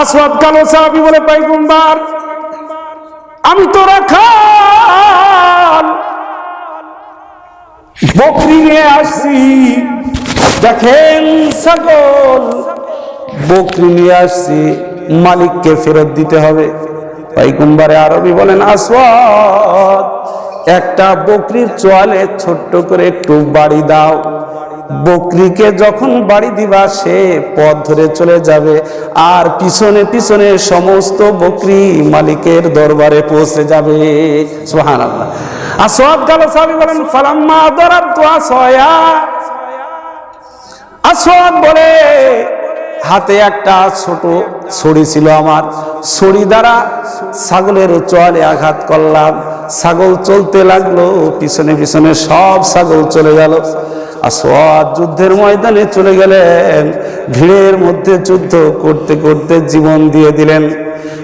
আসওয়াদ কালো সাহাবি বলে পাইগুম্বার আমি তো রাখাল বকরি নিয়ে আসছি। দেখেন ছাগল। বকরি নিয়ে আসছি, মালিককে ফেরত দিতে হবে। পাইকুম্বারে আরবি বলেন আসওয়াদ একটা বকরির চোয়ালে ছোট্ট করে একটু বাড়ি দাও। বকরিকে যখন বাড়ি দিবা, সে পথ ধরে চলে যাবে। আর পিছনে পিছনে সমস্ত বকরি মালিকের দরবারে পৌঁছে যাবে। সুহান আল্লাহ আসওয়াদ গালো বলেন, ফালাম্মা দরাব তো আসয়া আসওয়াদ বলে, হাতে একটা ছোট ছড়ি ছিল আমার। ছড়ি দ্বারা ছাগলের চোয়ালে আঘাত করলাম। ছাগল চলতে লাগল, পিছনে পিছনে সব ছাগল চলে গেল। আসওয়াদ যুদ্ধের ময়দানে চলে গেলেন। ভিড়ের মধ্যে যুদ্ধ করতে করতে জীবন দিয়ে দিলেন।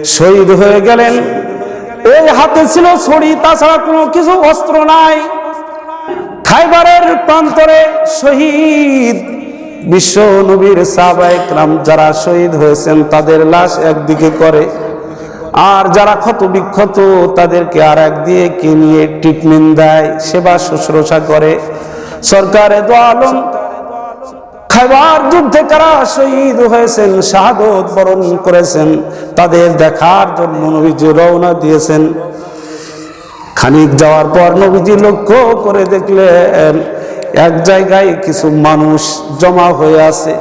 শহীদ হয়ে গেলেন। ওই হাতে ছিল ছড়ি, তাছাড়া কোনো কিছু, অস্ত্র নাই। খাইবারের প্রান্তরে শহীদ। বিশ্ব নবীর সাহবাইকরাম যারা শহীদ হয়েছেন, তাদের লাশ একদিকে করে। আর যারা ক্ষত বিক্ষত, তাদেরকে আর এক দিয়ে কে নিয়ে ট্রিটমেন্ট দেয়, সেবা শুশ্রূষা করে। সরকারে দো আলম। খাইবার যুদ্ধে কারা শহীদ হয়েছেন, শাহাদত বরণ করেছেন, তাদের দেখার জন্য নবীজি রওনা দিয়েছেন। খানিক যাওয়ার পর নবীজি লক্ষ্য করে দেখলেন, এক জায়গায় কিছু মানুষ জমা হয়ে আছে।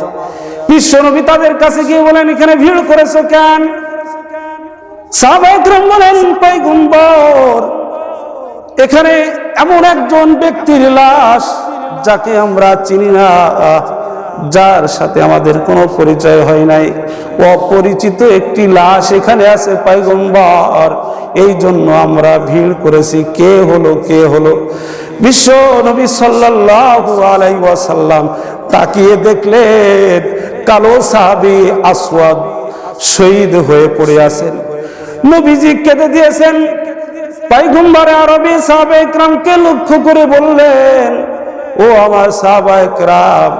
বিশ্বনবী তাদের কাছে গিয়ে বলেন, এখানে ভিড় করেছ কেন? সাহাবাহাম বলেন পৈগম্বর এখানে এমন একজন ব্যক্তির লাশ যাকে আমরা চিনি না, যার সাথে আমাদের কোনো পরিচয় হয় নাই। অপরিচিত একটি লাশ এখানে আছে, পাইগম্বর। এই জন্য আমরা ভিড় করেছি, কে হলো কে হলো? বিশ্ব নবী সাল্লাল্লাহু আলাইহি ওয়াসাল্লাম তাকিয়ে দেখলেন, কালো সাহাবি আসওয়াদ শহীদ হয়ে পড়ে আছেন। নবীজি কেঁদে দিয়েছেন, পাইগম্বরে আরবি সাহাবে একরামকে লক্ষ্য করে বললেন ও আমার সাহাবা একরাম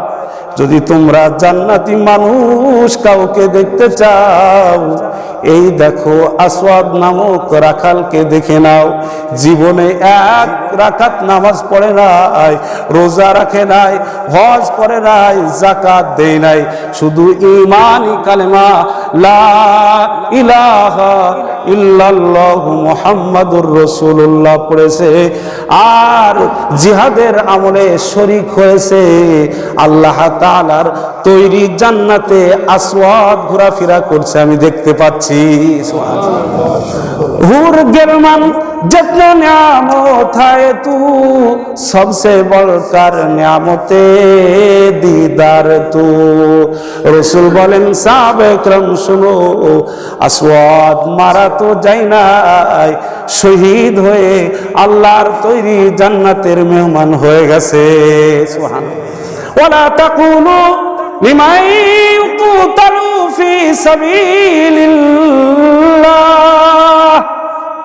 যদি তোমরা জান্নাতি মানুষ কাউকে দেখতে চাও, এই দেখো আসওয়াদ নামক রাখালকে দেখে নাও। জীবনে এক রাখাত নামাজ পড়ে নাই, রোজা রাখে নাই, হজ করে নাই জাকাত দেয় নাই। শুধু ইমানই কালেমা, লা ইলাহা ইল্লাল্লাহু মুহাম্মাদুর রাসূলুল্লাহ পড়েছে। আর জিহাদের আমলে শরিক হয়েছে। আল্লাহ তাআলার তৈরি জান্নাতে আসওয়াদ ঘোরাফেরা করছে, আমি দেখতে পাচ্ছি। হুর গেরমান जितना नियामत है तू सबसे बढ़कर नियामते दीदार तू রসুল বলেন সাহাবে ক্রম শুনো আসওয়াদ মারা তো যাই নাই শহীদ হয়ে আল্লাহর তৈরি জান্নাতের মেহমান হয়ে গেছে সুবহান ওয়ালা তাকুলু লিমান ইউতালু ফি সাবিলিল্লাহ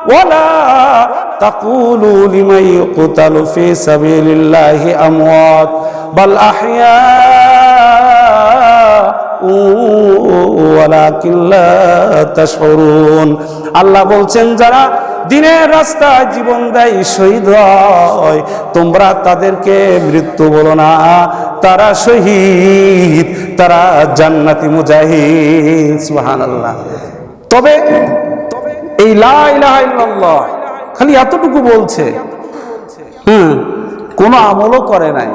ولا تقولوا لمن يقتل في سبيل الله أموات بل أحياء ولكن لا تشعرون আল্লাহ বলছেন যারা দিনের রাস্তায় জীবন দেয় শহীদ হয় তোমরা তাদেরকে মৃত্যু বলো না তারা শহীদ তারা জান্নাতি মুজাহিদ সুবহানাল্লাহ তবে এই লা ইলাহা ইল্লাল্লাহ। খালি এতটুকু বলছে। হুম, কোনো আমলও করে নাই।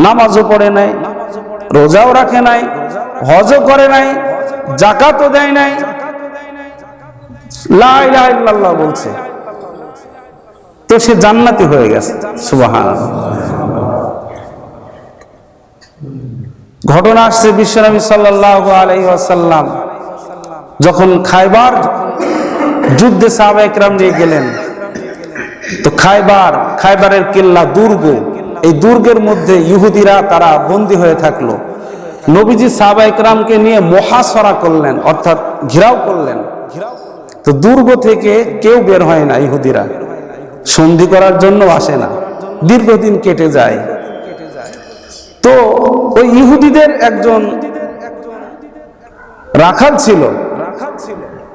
নামাজও পড়ে নাই। রোজাও রাখে নাই। হজও করে নাই। জাকাতও দেয় নাই। লা ইলাহা ইল্লাল্লাহ বলছে। তো সে জান্নাতি হয়ে গেছে। সুবাহান ঘটনা আসছে বিশ্বনবী সাল্লাল্লাহু আলাইহি ওয়াসাল্লাম। যখন খাইবার যুদ্ধে সাহাবা নিয়ে গেলেন। তো খাইবার, খাইবারের কেল্লা দুর্গ, এই দুর্গের মধ্যে ইহুদিরা তারা বন্দী হয়ে থাকল। নবীজি সাহাবা নিয়ে মহাসরা করলেন, অর্থাৎ ঘেরাও করলেন। তো দুর্গ থেকে কেউ বের হয় না ইহুদিরা। সন্ধি করার জন্য আসে না। দীর্ঘদিন কেটে যায়। তো ওই ইহুদিদের একজন রাখাল ছিল।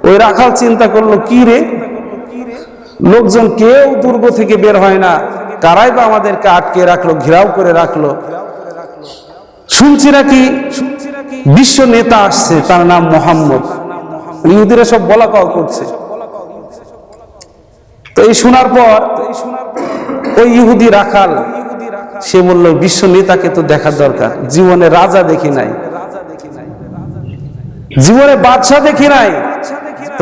ওই রাখাল চিন্তা করল, কি রে? লোকজন কেউ দুর্গ থেকে বের হয় না। কারাই বা আমাদেরকে আটকে রাখল, ঘেরাও করে রাখল। শুনছি নাকি বিশ্ব নেতা আসছে, তার নাম মোহাম্মদ। ইহুদিরা সব বলা কওয়া করছে। তো এই শোনার পর ওই ইহুদি রাখাল, সে বলল, বিশ্ব নেতাকে তো দেখার দরকার। জীবনে রাজা দেখি নাই। জীবনে বাদশাহ দেখি নাই।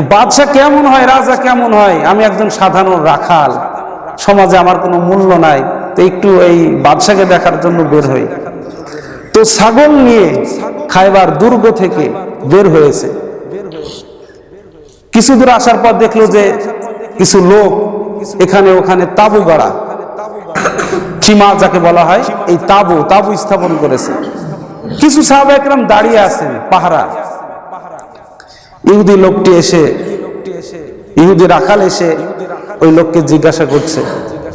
তো বাদশাহ কেমন হয়, রাজা কেমন হয়? আমি একজন সাধারণ রাখাল। সমাজে আমার কোনো মূল্য নাই। তো একটু এই বাদশাকে দেখার জন্য বের হই। তো ছাগল নিয়ে খাইবার দুর্গ থেকে বের হয়েছে। কিছু দূর আসার পর দেখল যে কিছু লোক এখানে ওখানে তাবু গড়া। খিমা যাকে বলা হয়, এই তাবু তাবু স্থাপন করেছে। কিছু সাহাবা একরাম দাঁড়িয়ে আছেন, পাহারা। ইহুদি লোকটি এসে, ইহুদি রাখাল এসে ওই লোককে জিজ্ঞাসা করছে,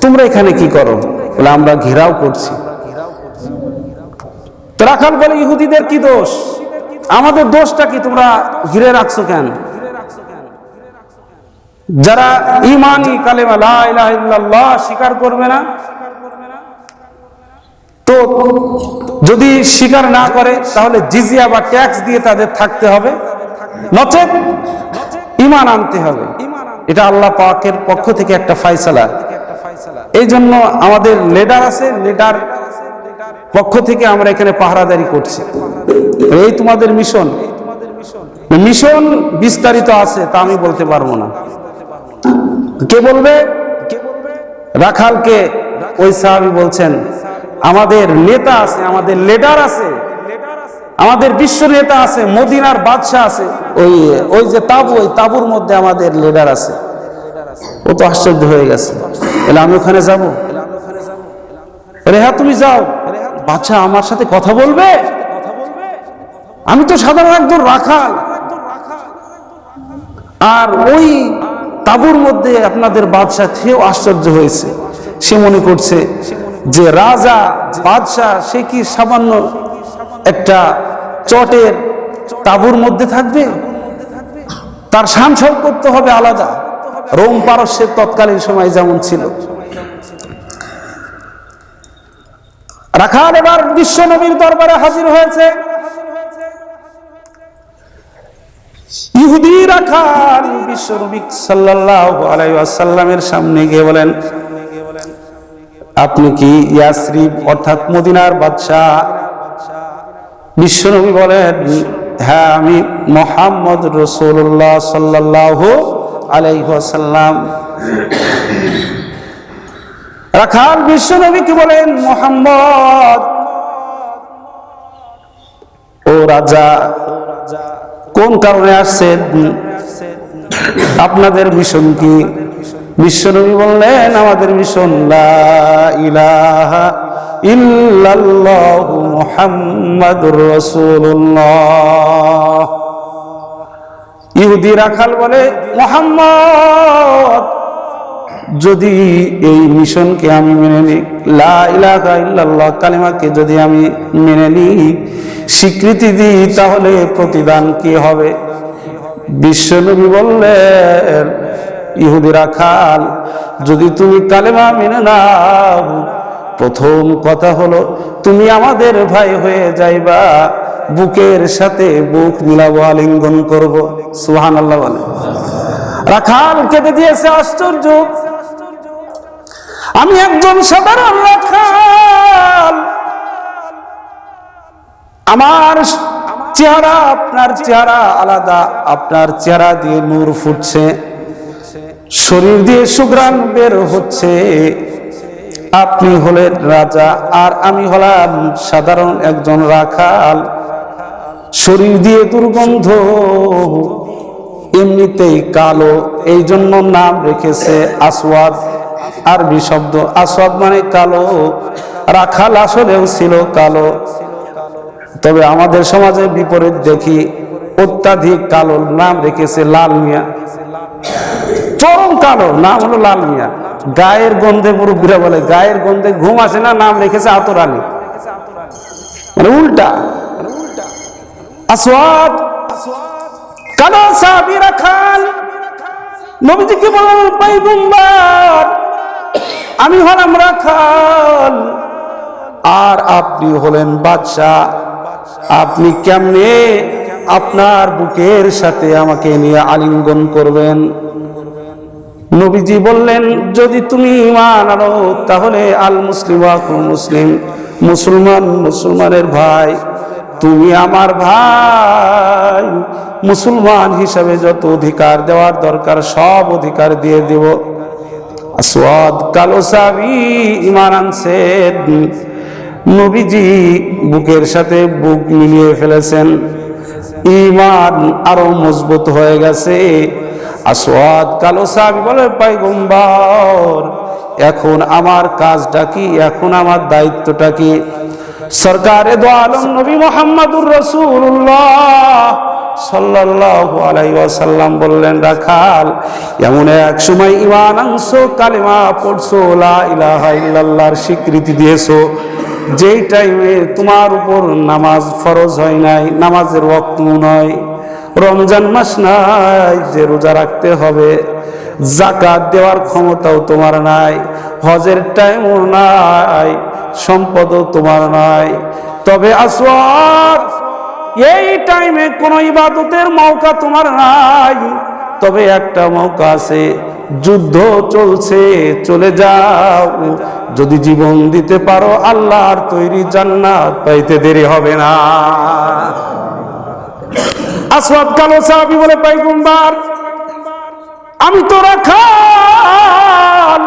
তোমরা এখানে কি করো? বলে, আমরা ঘেরাও করছি। রাখাল বলে, ইহুদিদের কি দোষ? আমাদের দোষটা কি? তোমরা ঘিরে রাখছো কেন? যারা ইমানি কালেমা স্বীকার করবে না, তো যদি স্বীকার না করে, তাহলে জিজিয়া বা ট্যাক্স দিয়ে তাদের থাকতে হবে। নচেত ইমান আনতে হবে। এটা আল্লাহ পাকের পক্ষ থেকে একটা ফাইসালা। এই জন্য আমাদের লিডার আছে লিডার পক্ষ থেকে আমরা এখানে পাহারাদারি করছি। এই তোমাদের মিশন মিশন বিস্তারিত আছে, তা আমি বলতে পারব না। কে বলবে? রাখালকে। ওই সাহাবি বলছেন, আমাদের নেতা আছে, আমাদের লিডার আছে। আমাদের বিশ্ব নেতা আছে, মদিনার বাদশাহ আছে। ওই ওই যে তাবু, ওই তাবুর মধ্যে আমাদের লিডার আছে। ও তো আশ্চর্য হয়ে গেছে। এলে আমি ওখানে যাব? রেহা তুমি যাও। বাচ্চা আমার সাথে কথা বলবে? আমি তো সাধারণ একজন রাখাল। আর ওই তাবুর মধ্যে আপনাদের বাদশাহ থেকেও আশ্চর্য হয়েছে। সে মনে করছে যে রাজা, বাদশাহ, সে কি সামান্য একটা চটের তাবুর মধ্যে থাকবে, তার সাংসল করতে হবে আলাদা। রোম পারস্যের তৎকালীন সময় যেমন ছিল। রাখাল এবার বিশ্ব নবীর দরবারে হাজির হয়েছে। ইহুদি রাখাল বিশ্ব নবী সাল্লাল্লাহু আলাইহি সামনে গিয়ে বলেন, আপনি কি ইয়াসরিব অর্থাৎ মদিনার বাদশাহ বিশ্বনবী বলেন হ্যাঁ আমি মোহাম্মদ রসুল্লাহ সাল্লাহ আলাইসাল্লাম রাখাল বিশ্বনবীকে বলেন, মোহাম্মদ, ও রাজা, কোন কারণে আসছেন? আপনাদের মিশন কি? বিশ্বনবী বললেন, আমাদের মিশন লা ইলাহা ইহুদি রাখাল বলে, মোহাম্মদ, যদি এই মিশনকে আমি মেনে নিই, লা ইলাহা ইল্লাল্লাহ, কালিমাকে যদি আমি মেনে নিই, স্বীকৃতি দিই, তাহলে প্রতিদান কি হবে? বিশ্বনবী বললেন ইহুদি রাখাল যদি তুমি কালেমা মেনে নাও প্রথম কথা হলো, তুমি আমাদের ভাই হয়ে যাইবা, বুকের সাথে বুক মিলাবো, আলিঙ্গন করব। সুহান আল্লাহ বলে। রাখাল কেটে দিয়েছে, আশ্চর্য। আমি একজন সাধারণ রাখাল। আমার চেহারা আপনার চেহারা আলাদা, আপনার চেহারা দিয়ে নূর ফুটছে। শরীর দিয়ে সুগ্রাণ বের হচ্ছে। আপনি হলেন রাজা আর আমি হলাম সাধারণ একজন রাখাল। শরীর দিয়ে দুর্গন্ধ, এমনিতেই কালো এই জন্য নাম রেখেছে আসওয়াদ। আরবি শব্দ আসওয়াদ মানে কালো। রাখাল আসলেও ছিল কালো। তবে আমাদের সমাজে বিপরীত দেখি, অত্যাধিক কালো নাম রেখেছে লাল মিয়া। চরম কালো, নাম হলো লাল মিয়া। গায়ের গন্ধে মুরব্বীরা বলে, গায়ের গন্ধে ঘুম আসে না, নাম রেখেছে আতর আলী। মানে উল্টা। আসওয়াদ। কালো সাহাবীরা খান। নবীজিকে বলেন পয়গম্বর, আমি হলাম রাখাল। আর আপনি হলেন বাদশাহ। আপনি কেমনে আপনার বুকের সাথে আমাকে নিয়ে আলিঙ্গন করবেন? নবীজি বললেন, যদি তুমি ইমান আনো, তাহলে আল মুসলিম আকুল মুসলিম। মুসলমান মুসলমানের ভাই, তুমি আমার ভাই। মুসলমান হিসাবে যত অধিকার দেওয়ার দরকার, সব অধিকার দিয়ে দেব। আসওয়াদ কালো সাবি ইমান আনছেন। নবীজি বুকের সাথে বুক মিলিয়ে ফেলেছেন। ইমান আরও মজবুত হয়ে গেছে। আসওয়াদ, কালো সাহাবি বলে, পাইগম্বর, এখন আমার কাজটা কি? এখন আমার দায়িত্বটা কি? সরকারে দো আলম নবী মোহাম্মদুর রসুল্লাহ সাল্লাল্লাহু আলাইহি ওয়াসাল্লাম বললেন, রাখাল, এমন এক সময় ইমান আনছ, কালিমা পড়ছো, লা স্বীকৃতি দিয়েছ, যেই টাইমে তোমার উপর নামাজ ফরজ হয় নাই, নামাজের ওয়াক্ত নয় রমজান মাস নাই, যে রোজা রাখতে হবে জাকাত দেওয়ার ক্ষমতাও তোমার নাই, হজের টাইমও নাই, সম্পদও তোমার নাই। তবে আসওয়াত এই টাইমে কোনো ইবাদতের মৌকা তোমার নাই, তবে একটা মৌকা আছে, যুদ্ধ চলছে, চলে যাও। যদি জীবন দিতে পারো আল্লাহর তৈরি জান্নাত, পাইতে দেরি হবে না। আসওয়াদ কালো সাহাবি বলে পাইগুম্বার আমি তো রাখাল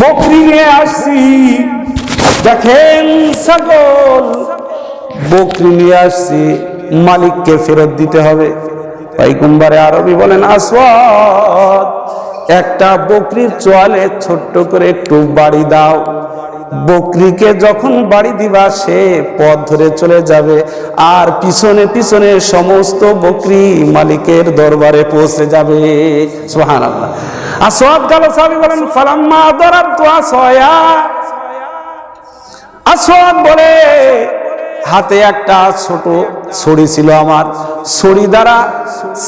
বকরি নিয়ে আসছি। দেখেন ছাগল। বকরি নিয়ে আসছি, মালিককে ফেরত দিতে হবে। পাইকুম্বারে আরবি বলেন আসওয়াদ একটা বকরির চোয়ালে ছোট্ট করে একটু বাড়ি দাও। বকরিকে যখন বাড়ি দিবা, সে পথ ধরে চলে যাবে। আর পিছনে পিছনে সমস্ত বকরি মালিকের দরবারে পৌঁছে যাবে। সোহান আল্লাহ আসওয়াদ কালো সাহাবি বলেন, ফালাম্মা দরাব তো আসয়া আসওয়াদ বলে, হাতে একটা ছোট ছড়ি ছিল আমার। ছড়ি দ্বারা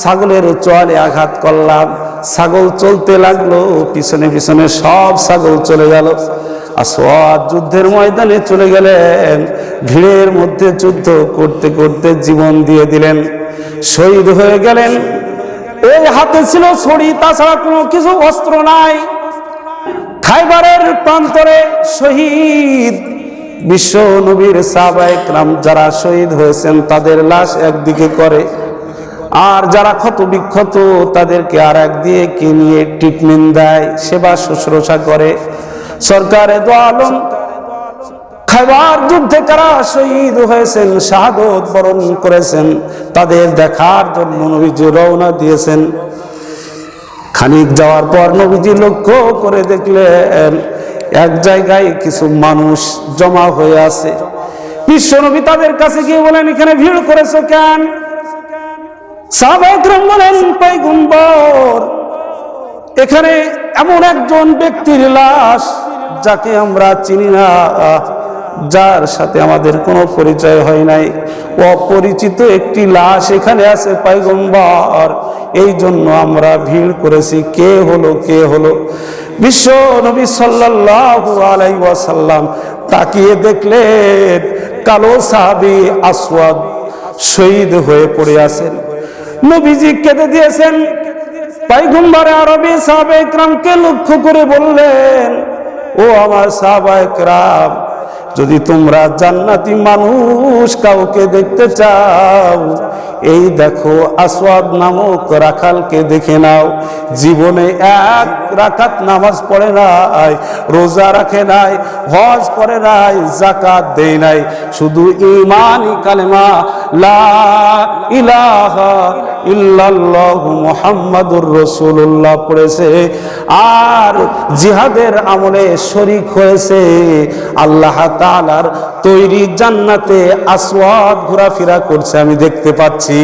ছাগলের চোয়ালে আঘাত করলাম। ছাগল চলতে লাগল, পিছনে পিছনে সব ছাগল চলে গেল। আসওয়াদ যুদ্ধের ময়দানে চলে গেলেন। ভিড়ের মধ্যে যুদ্ধ করতে করতে জীবন দিয়ে দিলেন। শহীদ হয়ে গেলেন। ওই হাতে ছিল ছড়ি, তাছাড়া কোনো কিছু, অস্ত্র নাই। খাইবারের প্রান্তরে শহীদ। বিশ্ব নবীর সাহবাইকরাম যারা শহীদ হয়েছেন, তাদের লাশ একদিকে করে। আর যারা ক্ষত বিক্ষত, তাদেরকে আর একদিকে নিয়ে ট্রিটমেন্ট দেয়, সেবা শুশ্রূষা করে। সরকারে দো আলম। খাইবার যুদ্ধে কারা শহীদ হয়েছেন, শাহাদত বরণ করেছেন, তাদের দেখার জন্য নবীজি রওনা দিয়েছেন। খানিক যাওয়ার পর নবীজি লক্ষ্য করে দেখলেন, এক জায়গায় কিছু মানুষ জমা হয়ে আছে। বিশ্বনবী তাদের কাছে গিয়ে বলেন, এখানে ভিড় করেছ কেন? সাহাবাহাম বলেন, পয়গম্বর, এখানে এমন একজন ব্যক্তির লাশ যাকে আমরা চিনি না, যার সাথে আমাদের কোনো পরিচয় হয় নাই। অপরিচিত একটি লাশ এখানে আছে, পাইগম্বর। এই জন্য আমরা ভিড় করেছি, কে হলো কে হলো? বিশ্ব নবী সাল্লাল্লাহু আলাইহি ওয়াসাল্লাম তাকিয়ে দেখলেন কালো সাহাবি আসওয়াদ শহীদ হয়ে পড়ে আছেন। নবীজি কেঁদে দিয়েছেন। পাইগম্বরে আরবি সাহাবে একরামকে লক্ষ্য করে বললেন ও আমার সাহাবা একরাম যদি তোমরা জান্নাতি মানুষ কাউকে দেখতে চাও, এই দেখো আসওয়াদ নামক রাখালকে দেখে নাও। জীবনে এক রাকাত নামাজ পড়ে নাই, রোজা রাখে নাই, হজ করে নাই জাকাত দেয় নাই। শুধু ইমানি কালেমা, লা ইলাহা ইল্লাল্লাহু মুহাম্মাদুর রাসূলুল্লাহ পড়েছে। আর জিহাদের আমলে শরিক হয়েছে। আল্লাহ তাআলার তৈরি জান্নাতে আসওয়াদ ঘোরাফেরা করছে, আমি দেখতে পাচ্ছি।